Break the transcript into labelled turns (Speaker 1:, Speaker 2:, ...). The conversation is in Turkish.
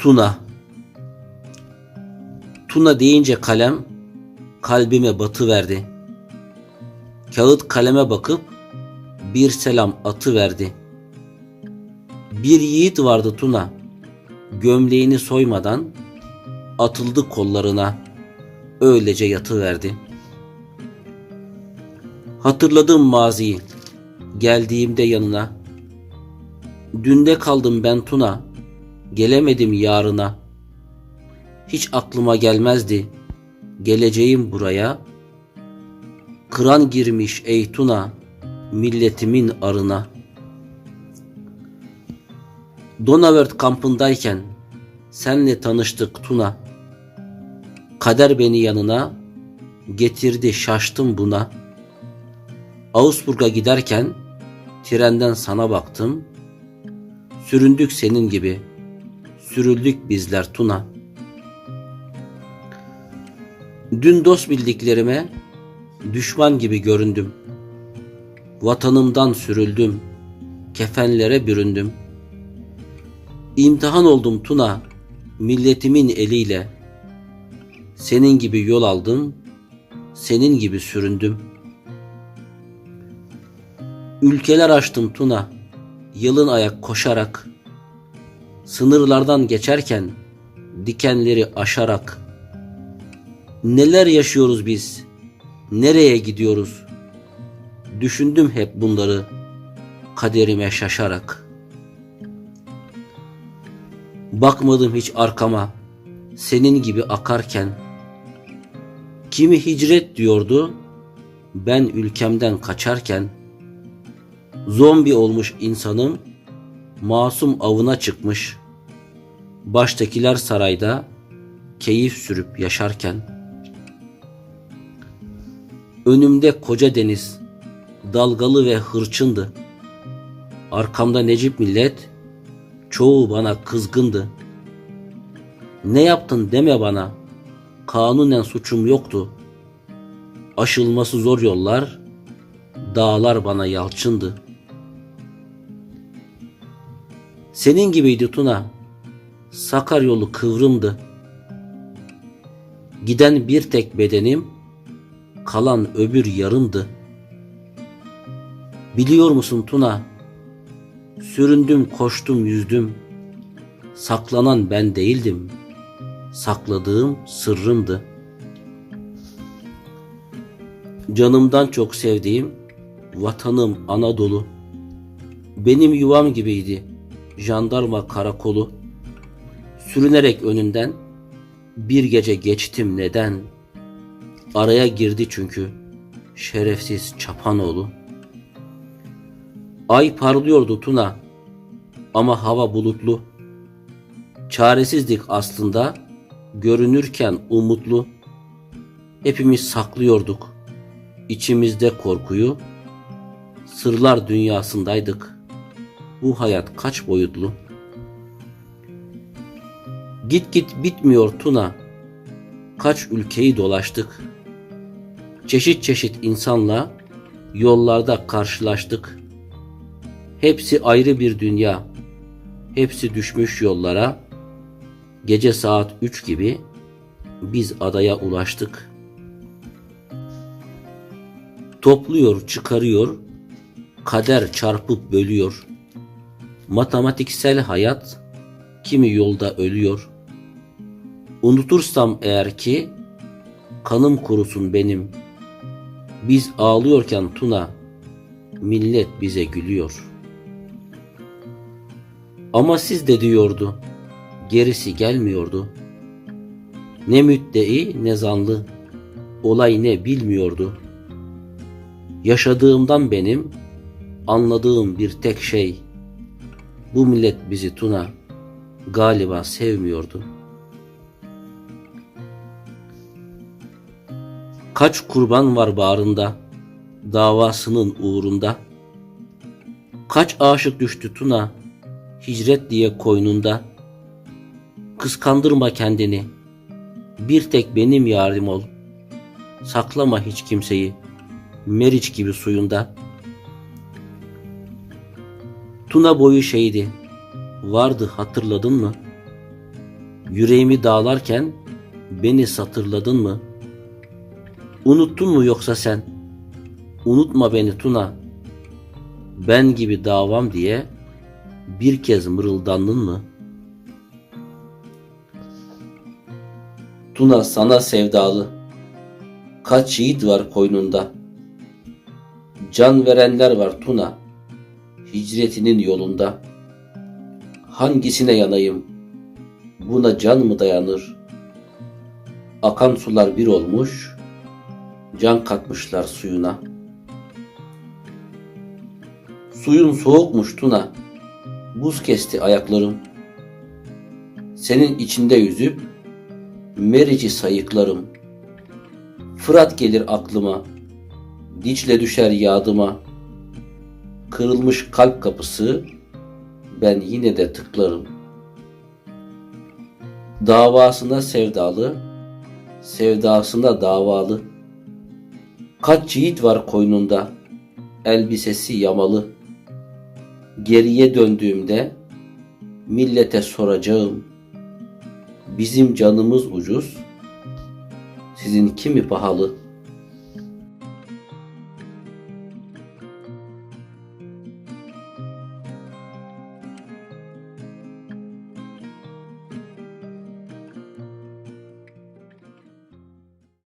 Speaker 1: Tuna Tuna deyince kalem kalbime batı verdi. Kağıt kaleme bakıp bir selam atı verdi. Bir yiğit vardı Tuna. Gömleğini soymadan atıldı kollarına. Öylece yatı verdi. Hatırladım maziyi. Geldiğimde yanına. Dünde kaldım ben Tuna. Gelemedim yarına. Hiç aklıma gelmezdi. Geleceğim buraya. Kıran girmiş ey Tuna. Milletimin arına. Donauwörth kampındayken senle tanıştık Tuna. Kader beni yanına getirdi şaştım buna. Augsburg'a giderken trenden sana baktım. Süründük senin gibi. Sürüldük bizler Tuna. Dün dost bildiklerime düşman gibi göründüm. Vatanımdan sürüldüm. Kefenlere büründüm. İmtihan oldum Tuna, milletimin eliyle. Senin gibi yol aldım, senin gibi süründüm. Ülkeler açtım Tuna, yılın ayak koşarak. Sınırlardan geçerken, dikenleri aşarak. Neler yaşıyoruz biz, nereye gidiyoruz? Düşündüm hep bunları, kaderime şaşarak.'' Bakmadım hiç arkama senin gibi akarken. Kimi hicret diyordu ben ülkemden kaçarken. Zombi olmuş insanım masum avına çıkmış. Baştakiler sarayda keyif sürüp yaşarken. Önümde koca deniz dalgalı ve hırçındı. Arkamda Necip millet Çoğu bana kızgındı. Ne yaptın deme bana. Kanunen suçum yoktu. Aşılması zor yollar, dağlar bana yalçındı. Senin gibiydi Tuna. Sakar yolu kıvrımdı. Giden bir tek bedenim, kalan öbür yarımdı. Biliyor musun Tuna? Süründüm, koştum, yüzdüm. Saklanan ben değildim. Sakladığım sırrımdı. Canımdan çok sevdiğim vatanım Anadolu. Benim yuvam gibiydi. Jandarma karakolu. Sürünerek önünden bir gece geçtim neden? Araya girdi çünkü şerefsiz çapanoğlu.'' Ay parlıyordu Tuna ama hava bulutlu. Çaresizdik aslında görünürken umutlu. Hepimiz saklıyorduk içimizde korkuyu. Sırlar dünyasındaydık. Bu hayat kaç boyutlu. Git git bitmiyor Tuna. Kaç ülkeyi dolaştık. Çeşit çeşit insanla yollarda karşılaştık.'' Hepsi ayrı bir dünya. Hepsi düşmüş yollara. Gece saat üç gibi biz adaya ulaştık. Topluyor, çıkarıyor, kader çarpıp bölüyor. Matematiksel hayat kimi yolda ölüyor. Unutursam eğer ki kanım kurusun benim. Biz ağlıyorken Tuna, millet bize gülüyor.'' Ama siz de diyordu. Gerisi gelmiyordu. Ne müddei ne zanlı. Olay ne bilmiyordu. Yaşadığımdan benim anladığım bir tek şey. Bu millet bizi Tuna galiba sevmiyordu. Kaç kurban var bağrında davasının uğrunda. Kaç aşık düştü Tuna hicret diye koynunda. Kıskandırma kendini. Bir tek benim yarim ol. Saklama hiç kimseyi. Meriç gibi suyunda. Tuna boyu şeydi. Vardı hatırladın mı? Yüreğimi dağlarken beni satırladın mı? Unuttun mu yoksa sen? Unutma beni Tuna. Ben gibi davam diye bir kez mırıldandın mı? Tuna sana sevdalı. Kaç yiğit var koynunda. Can verenler var Tuna. Hicretinin yolunda. Hangisine yanayım? Buna can mı dayanır? Akan sular bir olmuş, can katmışlar suyuna. Suyun soğukmuş Tuna, buz kesti ayaklarım. Senin içinde yüzüp, Meriç'i sayıklarım. Fırat gelir aklıma, Dicle düşer yadıma. Kırılmış kalp kapısı, ben yine de tıklarım. Davasına sevdalı, sevdasına davalı. Kaç yiğit var koynunda, elbisesi yamalı. Geriye döndüğümde millete soracağım. Bizim canımız ucuz, sizin kimi pahalı?